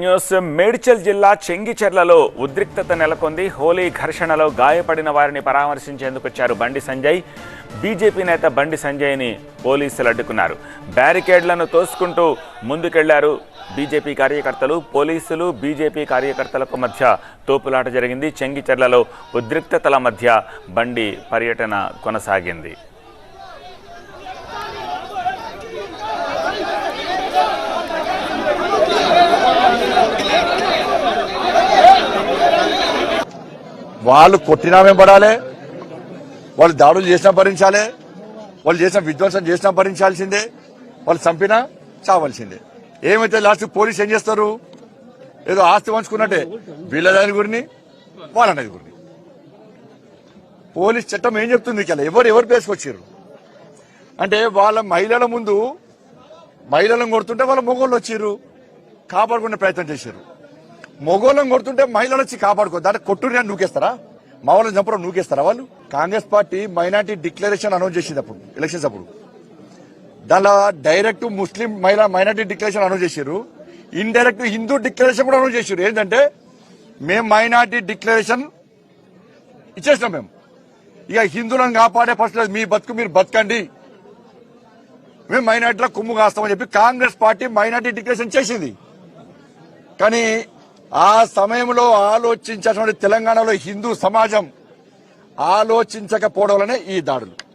News Medchal జిల్లా చెంగిచెర్లలో ఉద్రిక్తత నెలకొంది. హోలీ ఘర్షణలో గాయపడిన వారిని పరామర్శించేందుకు వచ్చారు బండి సంజయ్. బీజేపీ నేత బండి సంజయ్ని పోలీసులు అడ్డుకున్నారు. బ్యారికేడ్లను తోసుకుంటూ ముందుకెళ్ళారు బీజేపీ కార్యకర్తలు. పోలీసులు బీజేపీ కార్యకర్తలకు మధ్య తోపులాట జరిగింది. చెంగిచెర్లలో ఉద్రిక్తతల మధ్య బండి పర్యటన కొనసాగింది. వాళ్ళు కొట్టినా మేము పడాలి వాళ్ళు దాడులు చేసినా భరించాలి వాళ్ళు చేసిన విధ్వంసం చేసినా భరించాల్సిందే వాళ్ళు చంపినా చావాల్సిందే. ఏమైతే లాస్ట్ పోలీస్ ఏం చేస్తారు? ఏదో ఆస్తి పంచుకున్నట్టే వీళ్ళ గురిని వాళ్ళ గురిని. పోలీస్ చట్టం ఏం చెప్తుంది ఇక్కడ ఎవరు ఎవరు పేసుకొచ్చారు అంటే వాళ్ళ మహిళల ముందు మహిళలను కొడుతుంటే వాళ్ళ మొగోళ్ళు వచ్చిర్రు కాపాడుకునే ప్రయత్నం చేశారు మొగోళం కొడుతుంటే మహిళలు వచ్చి కాపాడుకో. దాంట్లో కొట్టుని అని నూకేస్తారా? మా వాళ్ళని చంపడం నూకేస్తారా వాళ్ళు? Congress party minority declaration announce చేసింది అప్పుడు ఎలక్షన్స్ అప్పుడు. దానిలో డైరెక్ట్ ముస్లిం మహిళా మైనార్టీ డిక్లరేషన్ అనౌన్స్ చేశారు. ఇండైరెక్ట్ హిందూ డిక్లరేషన్ కూడా అనౌన్స్ చేశారు. ఏంటంటే మేము మైనార్టీ డిక్లరేషన్ ఇచ్చేసినాం మేము. ఇక హిందువులను కాపాడే ఫస్ట్ మీ బతుకు మీరు బతకండి. మేము మైనార్టీలో కుమ్ము కాస్తామని చెప్పి కాంగ్రెస్ పార్టీ మైనార్టీ డిక్లరేషన్ చేసింది. కానీ ఆ సమయంలో ఆలోచించినటువంటి తెలంగాణలో హిందూ సమాజం ఆలోచించకపోవడం వల్లనే ఈ దాడులు.